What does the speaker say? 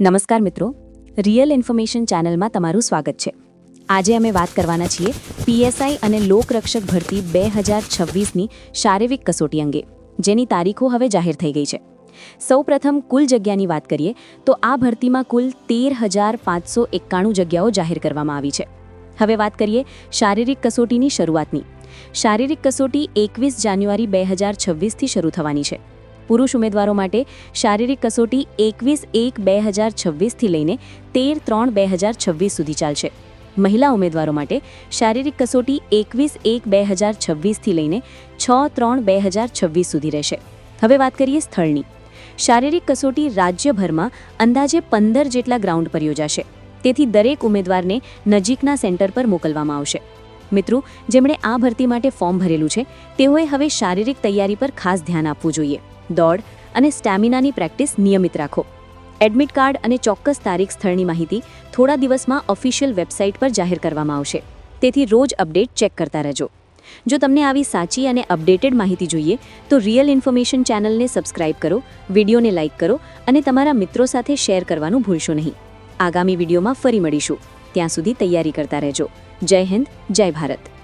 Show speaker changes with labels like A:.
A: નમસ્કાર મિત્રો. Real information ચેનલમાં તમારું સ્વાગત છે. આજે અમે વાત કરવાના છીએ પીએસઆઈ અને લોકરક્ષક ભરતી બે હજાર છવ્વીસની શારીરિક કસોટી અંગે, જેની તારીખો હવે જાહેર થઈ ગઈ છે. સૌપ્રથમ કુલ જગ્યાની વાત કરીએ, તો આ ભરતીમાં કુલ તેર હજાર પાંચસો એકાણું જગ્યાઓ જાહેર કરવામાં આવી છે. હવે વાત કરીએ શારીરિક કસોટીની શરૂઆતની. શારીરિક કસોટી એકવીસ જાન્યુઆરી બે હજાર છવ્વીસથી શરૂ થવાની છે. પુરુષ ઉમેદવારો માટે શારીરિક કસોટી એકવીસ એક બે હજાર છવ્વીસથી લઈને તેર ત્રણ બે હજાર છવ્વીસ સુધી ચાલશે. મહિલા ઉમેદવારો માટે શારીરિક કસોટી એકવીસ એક બે હજાર છવ્વીસથી લઈને છ ત્રણ બે હજાર છવ્વીસ સુધી રહેશે. હવે વાત કરીએ સ્થળની. શારીરિક કસોટી રાજ્યભરમાં અંદાજે પંદર જેટલા ગ્રાઉન્ડ પર યોજાશે. તેથી દરેક ઉમેદવારને નજીકના સેન્ટર પર મોકલવામાં આવશે. મિત્રો, જેમણે આ ભરતી માટે ફોર્મ ભરેલું છે, તેઓએ હવે શારીરિક તૈયારી પર ખાસ ધ્યાન આપવું જોઈએ. દોડ અને સ્ટેમિનાની પ્રેક્ટિસ નિયમિત રાખો. એડમિટ કાર્ડ અને ચોક્કસ તારીખ સ્થળની માહિતી થોડા દિવસમાં ઓફિશિયલ વેબસાઇટ પર જાહેર કરવામાં આવશે. તેથી રોજ અપડેટ ચેક કરતા રહેજો. જો તમને આવી સાચી અને અપડેટેડ માહિતી જોઈએ, તો રિયલ ઇન્ફોર્મેશન ચેનલને સબસ્ક્રાઇબ કરો, વિડીયોને લાઇક કરો અને તમારા મિત્રો સાથે શેર કરવાનું ભૂલશો નહીં. આગામી વિડીયોમાં ફરી મળીશું. ત્યાં સુધી તૈયારી કરતા રહેજો. જય હિન્દ, જય ભારત.